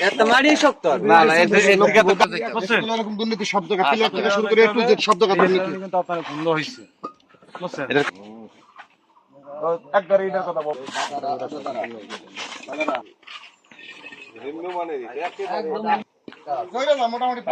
এত মারি শক্ত না না এর এর থেকে তো কাজ হইতো। বুঝছেন? এরকম দুর্নীতি শব্দ পিলার থেকে শুরু করে একটু যে শব্দ কথা দুর্নীতি কিন্তু আপনার ভুল হয়েছে বুঝছেন এটা- একবার এইটার কথা বল কইরা না মোটামুটি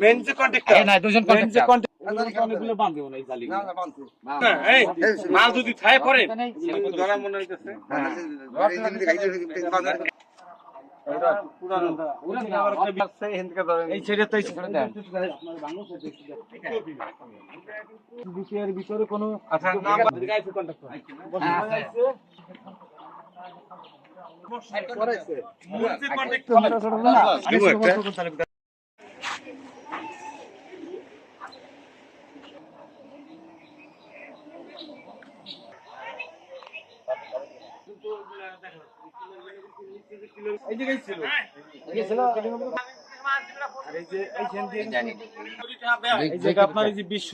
মেন যে কন্ট্রাক্টর এই না দুজন মেন যে কন্ট্রাক্টর অনেকগুলো বান্ধব না এই জালি এই মাল যদি থায় পরে ধরা মনে হইতেছে ভিতরে কোনো আচ্ছা এই জায়গায় আপনার এই যে বিশ্ব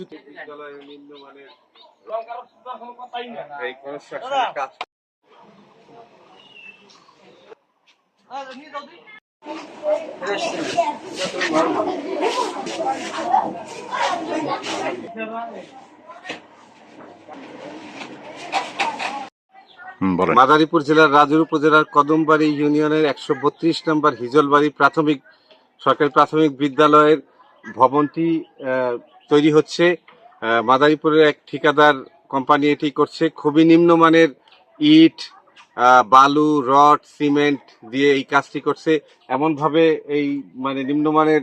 মাদারীপুর জেলার রাজুর উপজেলার কদমবাড়ি ইউনিয়নের একশো বত্রিশ নম্বর হিজলবাড়ি প্রাথমিক, সরকারি প্রাথমিক বিদ্যালয়ের ভবনটি তৈরি হচ্ছে। মাদারীপুরের এক ঠিকাদার কোম্পানি এটি করছে। খুবই নিম্নমানের ইট বালু, রড, সিমেন্ট দিয়ে এই কাজটি করছে। এমনভাবে এই মানে নিম্নমানের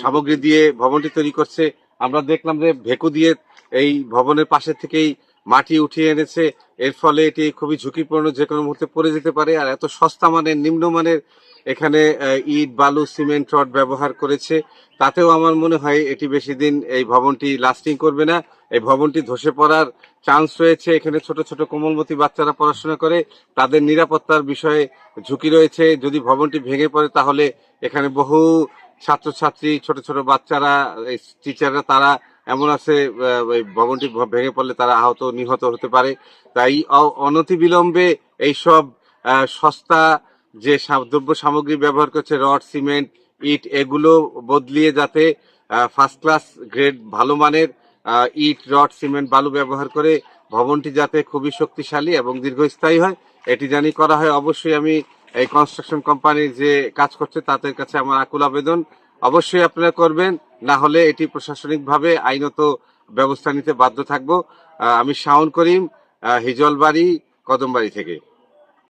সামগ্রী দিয়ে ভবনটি তৈরি করছে। আমরা দেখলাম যে ভেকু দিয়ে এই ভবনের পাশে থেকেই মাটি উঠিয়ে এনেছে। এর ফলে এটি খুবই ঝুঁকিপূর্ণ যে কোনো মুহূর্তে পড়ে যেতে পারে আর এত সস্তা মানের, নিম্নমানের এখানে ইট, বালু, সিমেন্ট, রড ব্যবহার করেছে। তাতেও আমার মনে হয় এটি বেশি দিন এই ভবনটি লাস্টিং করবে না। এই ভবনটি ধসে পড়ার চান্স রয়েছে। এখানে ছোট ছোট কোমলমতি বাচ্চারা পড়াশোনা করে। তাদের নিরাপত্তার বিষয়ে ঝুঁকি রয়েছে। যদি ভবনটি ভেঙে পড়ে তাহলে এখানে বহু ছাত্রছাত্রী, ছোট ছোট বাচ্চারা টিচাররা তারা এমন আছে ভবনটি ভেঙে পড়লে তারা আহত, নিহত হতে পারে। তাই অনতিবিলম্বে এইসব সস্তা যে দ্রব্য সামগ্রী ব্যবহার করছে, রড, সিমেন্ট, ইট, এগুলো বদলিয়ে যাতে ফার্স্ট ক্লাস গ্রেড ভালো মানের ইট, রড, সিমেন্ট, বালু ব্যবহার করে ভবনটি যাতে খুবই শক্তিশালী এবং দীর্ঘস্থায়ী হয়, এটি জানি করা হয়। অবশ্যই আমি এই কনস্ট্রাকশন কোম্পানির যে কাজ করছে, তাদের কাছে আমার আকুল আবেদন। অবশ্যই আপনারা করবেন। না হলে এটি প্রশাসনিকভাবে আইনত ব্যবস্থা নিতে বাধ্য থাকব। আমি শাওন করিম হিজলবাড়ি, কদমবাড়ি থেকে।